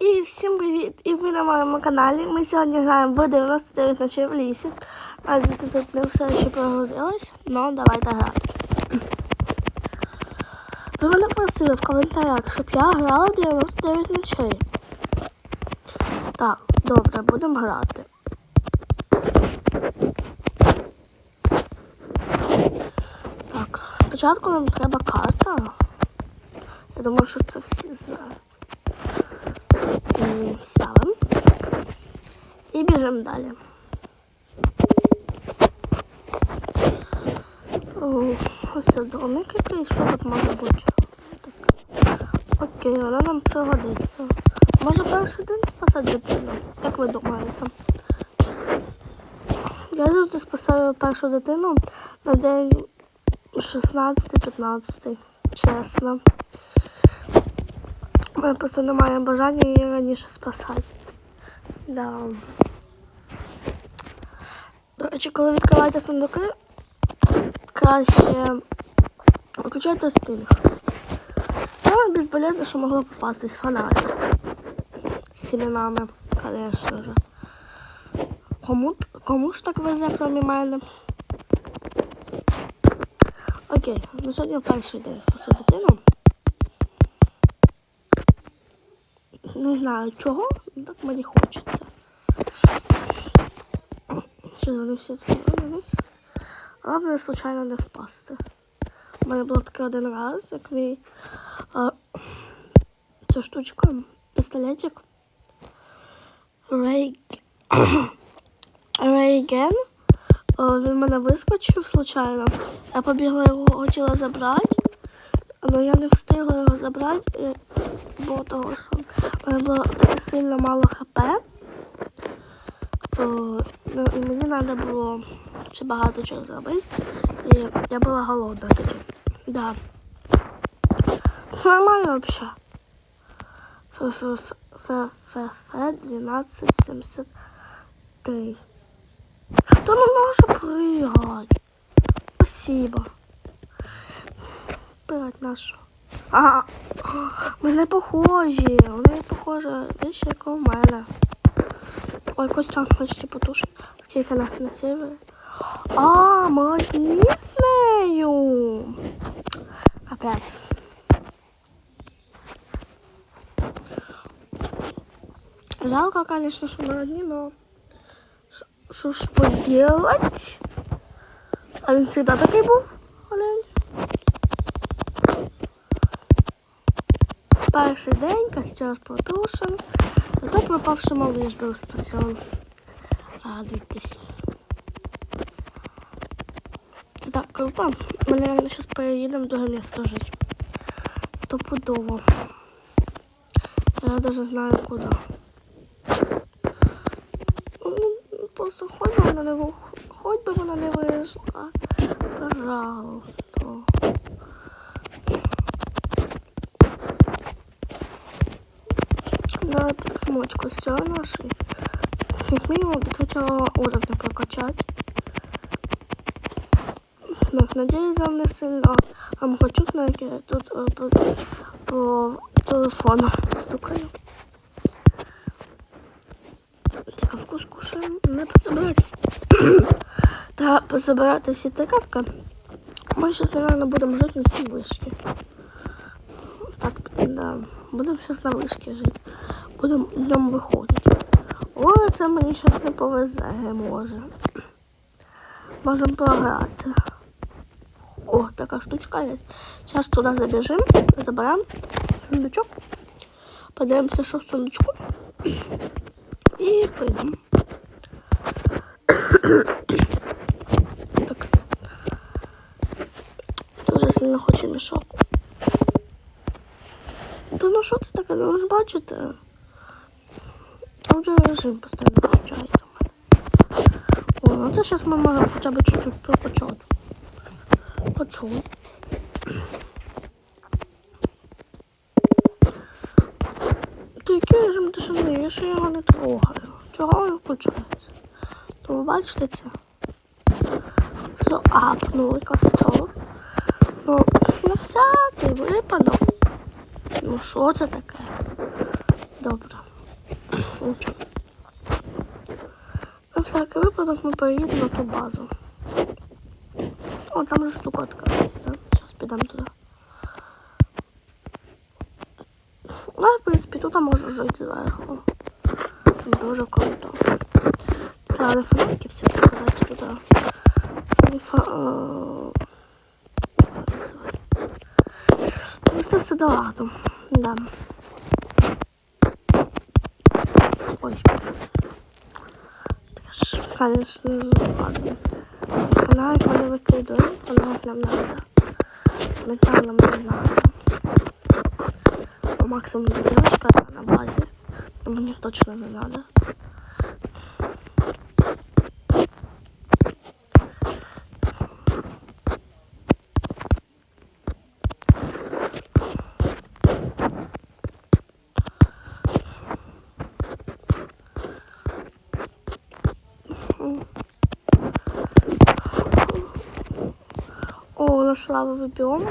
І всім привіт! І ви на моєму каналі. Ми сьогодні граємо в 99 ночей в лісі. Адже тут не все ще прогрузилось, ну давайте грати. Ви мене просили в коментарях, щоб я грала 99 ночей. Так, добре, будемо грати. Так, спочатку нам треба карта. Я думаю, що це всі знають. М, Ставимо. І біжимо далі. Ось домик якийсь, що тут може бути? Так. Окей, вона нам пригодиться. Може перший день спасати дитину? Як ви думаєте? Я завжди спасаю першу дитину на день 16-15, чесно. Мене просто немає бажання її раніше спасати. Да. До речі, коли відкриваєте сундуки, краще виключайте спінг. Саме безболезно, що могло попастись фонарик. З семенами, звісно ж. Кому, кому ж так везе, крім мене? Окей, ну сьогодні перший день спасу дитину. Не знаю чого, але так мені хочеться. Що вони всі зупинились. Головне, случайно не впасти. У мене було таке один раз, як мій а, ця штучка, пістолетик. Рей... Рейген. Він мене вискочив случайно. Я побігла його хотіла забрати, але я не встигла його забрати, бо того, що було таке сильно мало хп. Ну, і мені треба було ще багато чого зробити. І я була голодна тоді. Да. Нормально взагалі. ФФФ 1273. Хто не може пригати? Спасибо. Пригать нашу. Ага. Ми не похожі. Вони похожі. Більше як у мене. Ой, Костян почти потушить. Скільки нас на севері. А, ми одні з нею. Капець. Жалко, конечно, что мы одни, но что ж поделать? А він всегда такий був, Перший день костер потушен, зато пропавший малыш был спасен. Радуйтесь. Це так круто. Ми, наверное, зараз переїдемо в друге місто жити. Стопудово. Я даже знаю куди. Ну, Просто хоч би вона не хоч би вона не вийшла. Пожалуйста. Надо придумать костер нашей. Как минимум до третьего уровня прокачать. Ну, надеюсь, вам не сильно. А Мухачук на яке тут е, по, по телефону стукаю. Тикавку скушаємо. Не пособирати. Та пособирати всі тикавки. Ми зараз, наверное, будемо жити на цій вишці. Так, да. Будемо зараз на вишці жити. Будемо днем виходити. Ой, це мені зараз не повезе, може. Можемо програти. О, така штучка є. Зараз туди забіжимо, заберемо сундучок. Подивимося, що в сундучку. І прийдемо. Так. Дуже сильно хочу мішок. Та ну що це таке? Ну ж бачите? Аудіорежим постійно включається. О, ну це зараз ми можемо хоча б чуть-чуть прокачати. Та який режим тишини? Я ще його не трогаю. Чого він включається? Тому бачите це? Все апнули костер. Ну, на всякий випадок. Ну що це таке? Добре. Нічого. На всякий випадок ми переїдемо на ту базу. О, там же штука відкрилася, да? Зараз підемо туди. Ну, в принципі, тут можу жити зверху. Дуже круто. Треба фонарики всі відкривати туди. Фа... е, це все до ладу. Да. Ой. Конечно, ладно. Фонарик мене викидує, фонарик нам надо. Металл нам не надо. По максимуму девочка на базе. Но мне точно не надо. Лавовый биом.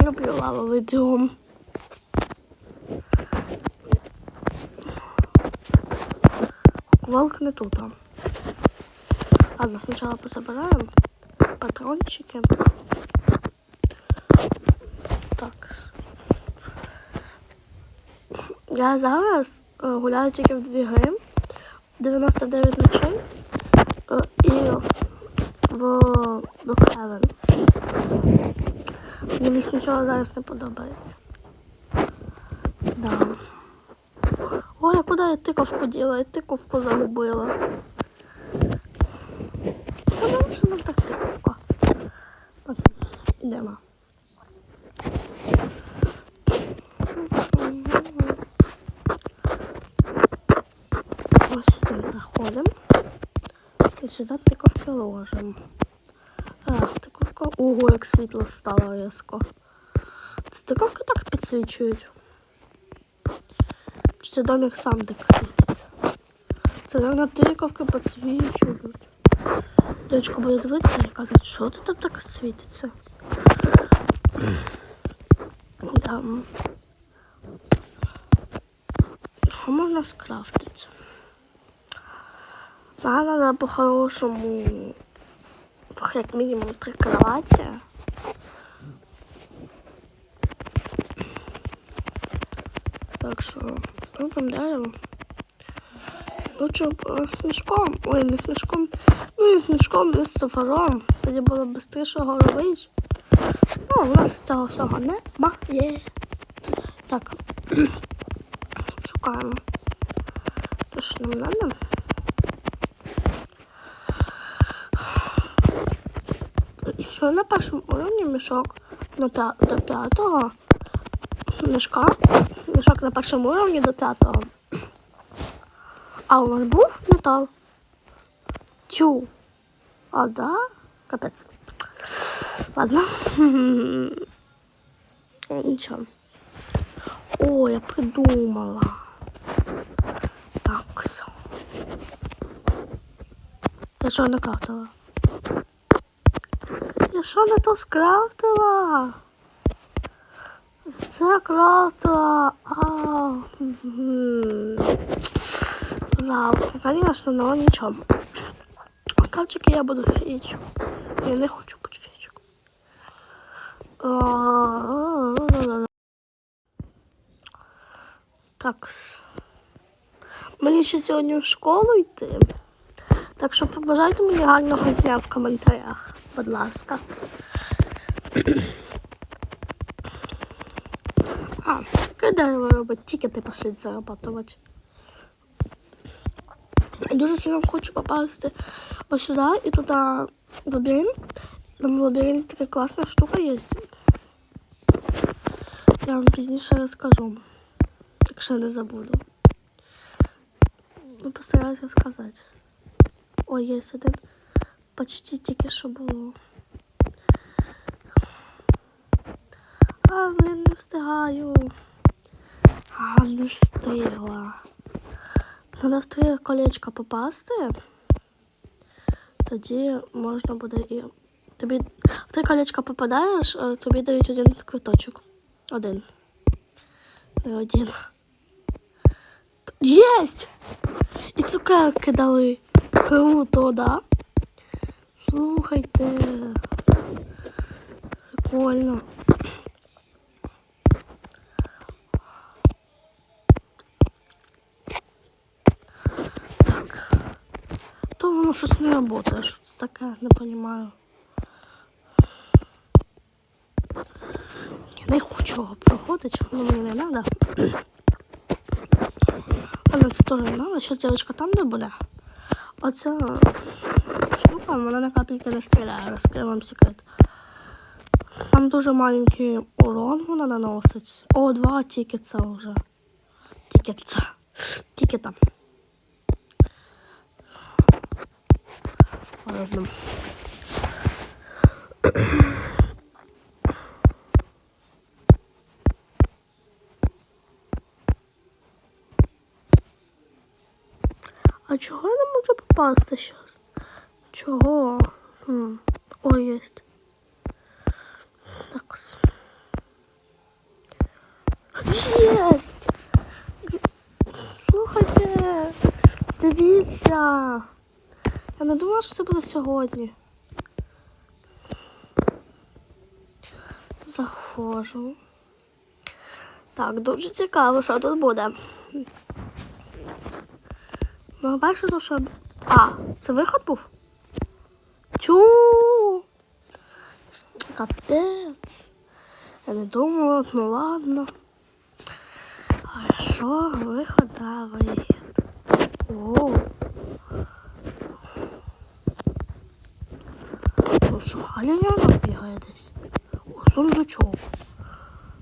Люблю лавовый биом. Волк не тут. Ладно, сначала позабираем патрончики. Так. Я зараз е, гуляю тільки в дві гри. 99 ночей е, і в Brookhaven. Все. Мені нічого зараз не подобається. Да. Ой, а куди я тиковку діла? Я тиковку загубила. Та ну, що нам так тиковка? Ладно, ідемо. Ось сюди заходимо. І сюди тиковки ложимо. Раз тиковка. Ого, як світло стало різко. Це тиковки так підсвічують. Чи це домик сам так світиться? Це на тиковки підсвічують. Дочка буде дивитися і казати, що це там так світиться. Да. Що можна скрафтити? Надо по-хорошому як мінімум три кроваті. Так що робимо дерево. Лучше б е, з мішком. Ой, не з мішком. Ну і з мішком, і з сафаром. Тоді було б швидше робити. Ну, у нас цього всього немає. Так. Шукаємо. Що на першому уровні мішок на пя... до п'ятого мішка. Мішок на першому уровні до п'ятого. А у нас був метал. Тю. А, да? Капець. Ладно. Нічого. О, я придумала. Так. все. Я що не крафтила? Я що не то скрафтила? Це крафтила. А. Жалко, конечно, но нічого. Кавчики я буду феечку. Я не хочу бути феечкою. А, Так. Мені ще сьогодні в школу йти. Так що побажайте мені гарного дня в коментарях, будь ласка. А, яке дерево робить? Тільки ти пошли зарабатувати. Я дуже сильно хочу попасти ось сюди і туди в лабіринт. Там в лабіринті така класна штука є. Я вам пізніше розкажу, якщо не забуду. Ну, постараюсь розказати. Ой, є один почти тільки що було. А, блин, не встигаю. А, не встигла. Надо в три колечка попасти. Тоді можна буде і. Тобі в три колечка попадаєш, а тобі дають один квиточок. Один. Не один. Єсть! І цукерки дали. Круто, да? Слухайте. Прикольно. Так. То воно щось не працює, що це таке, не розумію. Я не хочу його проходити, воно мені не треба. Але це теж не треба. Зараз дівчинка там не буде. Оця штука, вона на капельки не стріляє, розкрив вам секрет. Там дуже маленький урон вона наносить. О, два тікетса вже. Тікетса. Тікета. Ладно. А чого я не можу попасти зараз? Чого? Хм. О, єсть. Так. Єсть! Слухайте, дивіться. Я не думала, що це буде сьогодні. Заходжу. Так, дуже цікаво, що тут буде. Ну, бачите, що. А, це виход був? Тю. Капець. Я не думала, ну ладно. Хорошо, виход, да, вихід. О. Ну що, Галя бігає десь? О, сундучок.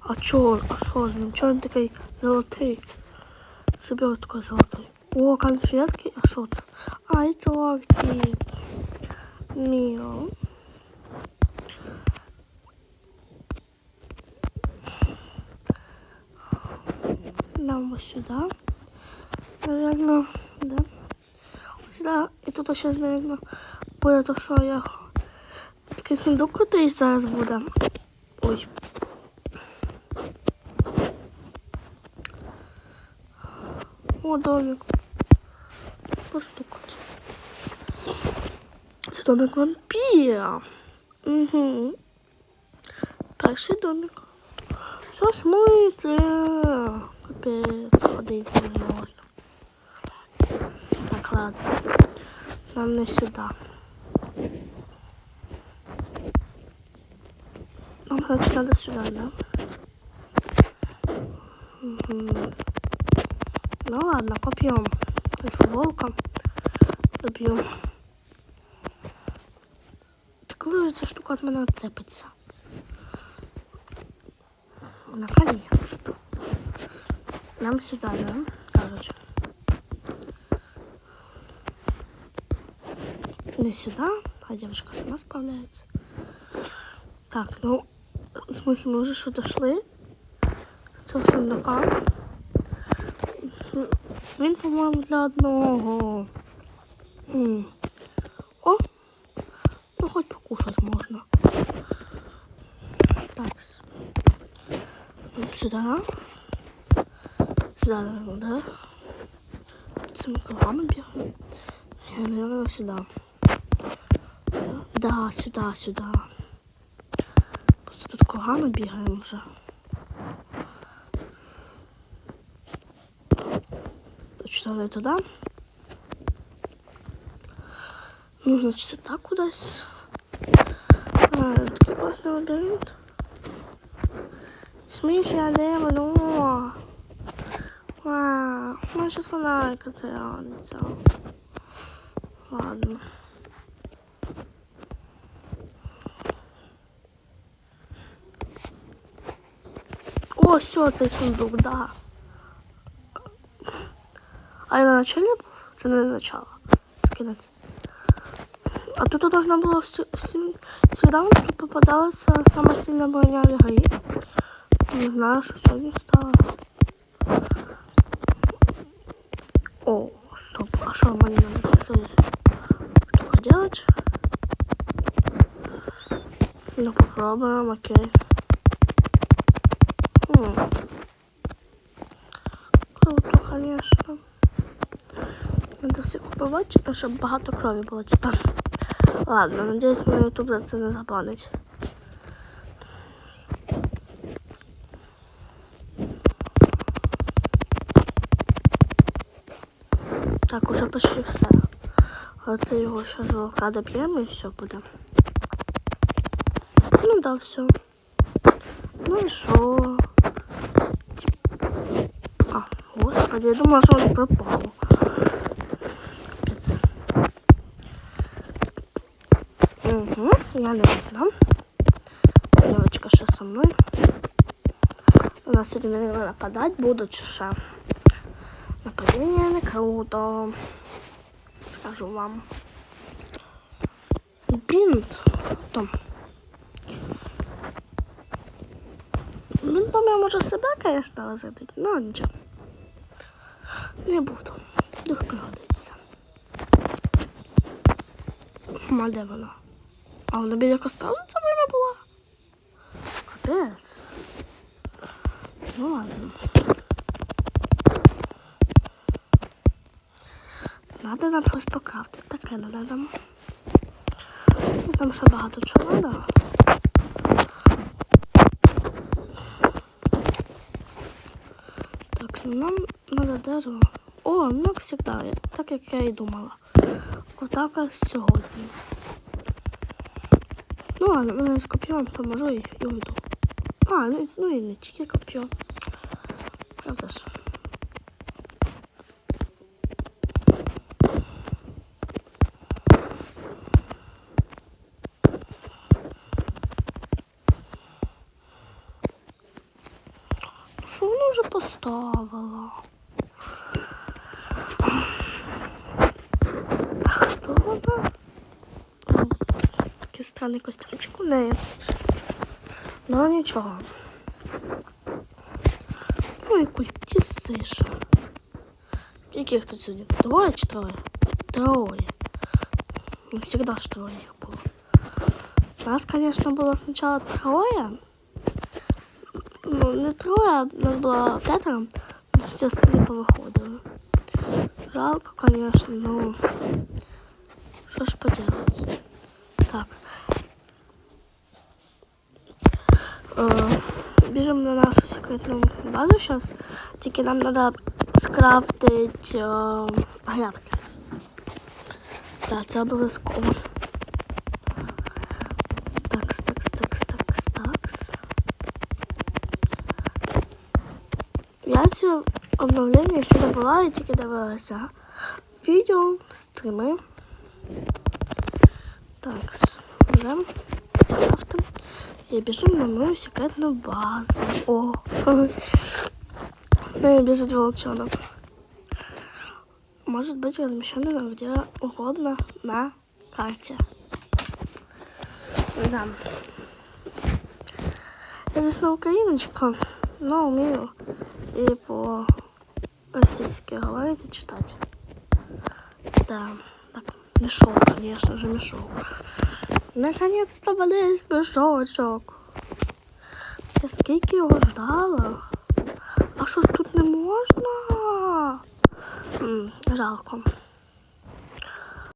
А чого? А що з ним? Чого він такий золотий? Собі такий золотий. О, конфетки. А що це? Ай, тортик. Міо. Нам ось сюди. Наверно, да. Ось сюди. І тут ще, наверно, буде то, що я... Такий сундук крутий зараз буде. Ой. О, домик. Постукать. Це домик вампіра. Угу. Перший домик. Що в смислі? Капець, ходити не можна. Так, ладно. Нам не сюди. Нам, значит, надо сюда, да? Угу. Ну ладно, копьем. Футболка. Доб'ю. Коли ця штука від мене відцепиться? Наконец-то. Нам сюда, да? Кажуть. Не сюда, а девушка сама справляется. Так, ну, в смысле, мы уже что дошли? Цього сундука. Він, по-моєму, для одного. Хоч покушать можна. Так. Сюда. Сюда, да? Цими кругами бігаю. Я, наверное, сюда. Да, да, сюда, сюда. Просто тут кругами бігаємо вже. Не туди. Ну, значить, сюди кудись. А, такий класний лабіринт. В де воно? Вау, ну сейчас фонарика зараниться. Ладно. О, все, цей сундук, да. А я на начале? Це не начало. Це. А тут вс- всім- всегда вот тут попадалася сама сильна броня грі. Не знаю, що сьогодні стало. О, стоп, а що мені надо штука делать? Ну, попробуем, окей. М. Круто, конечно. Надо все купувати, щоб багато крові було, типа. Ладно, надіюсь, мене ютуб за це забанить. Так, уже почти все. Оце його ще жолка доб'ємо і все буде. Ну да, все. Ну і що? А, господи, я думала, що він пропав. Капець. Угу, я не видно. Девочка ще со мною. У нас сьогодні, наверное, нападать будуть ще. Нападение не круто. Скажу вам. Блин, там. Ну, там я можу себе, конечно, розрядити, но нічого. Не буду. Дух пригодиться. А де вона? А вона біля костра за мене була? Капець. Ну ладно. Надо нам щось покрафтити. Таке надо Там ще багато чого надо. Так, нам надо дерево. О, ну як завжди, так як я і думала. Отак ось сьогодні. Ну ладно, з коп'єм поможу і, і уйду. А, ну, ну і не тільки коп'є. Правда ж. Що вона вже поставила? А хто вона? М, Такий странний костюмчик у неї. Ну нічого. Ну і культісти ж. Скільки їх тут сьогодні? Двоє чи троє? Троє. Ну, всегда ж троє їх було. Нас, конечно, було спочатку троє. Ну, не троє, а нас було п'ятеро. но Всі остальні повиходили. Жалко, конечно, ну. Що ж поделать? Е, Біжимо на нашу секретну базу зараз. Тільки нам треба скрафтити е, грядки. Так, це обов'язково. Такс, такс, такс, такс, такс. Я цю обновлення ще не була тільки дивилася відео, стріми. Так, беремо, крафтимо і біжимо на мою секретну базу. О, не біжить волчонок. Может быть размещенный где угодно на карте. Да. Я звісно україночка, но умею и по-російськи говорить и читать. Да, так, мешок, конечно же, мешок. Наконец-то вались мешочок. Я скільки його ждала. А що ж тут не можна? М, жалко.